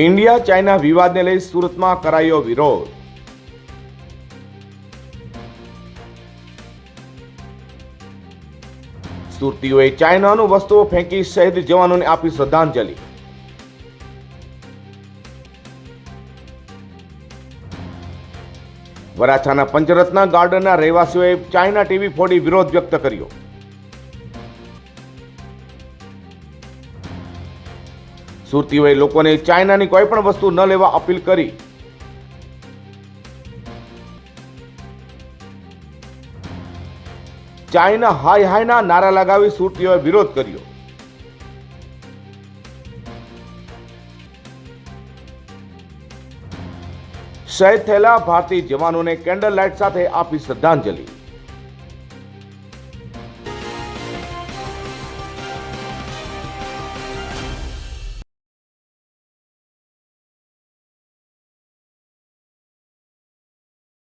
India China વિવાદને લઈ સુરતમાં કરાયો વિરોધ. સુરતીઓએ ચાઇનાનું વસ્તુઓ ફેંકી શહીદ જવાનોને આપી શ્રદ્ધાંજલિ. વરાછાના પંચરત્ન ગાર્ડનના રહેવાસીઓએ ચાઇના ટીવી ફોડી વિરોધ વ્યક્ત કર્યો. સુરતીઓએ લોકોને ચાઇનાની કોઈ પણ વસ્તુ ન લેવા અપીલ કરી. ચાઇના હાય હાયના નારા લગાવી સુરતીઓએ વિરોધ કર્યો. શહીદ થયેલા ભારતીય જવાનોને કેન્ડલ લાઇટ સાથે આપી શ્રદ્ધાંજલિ.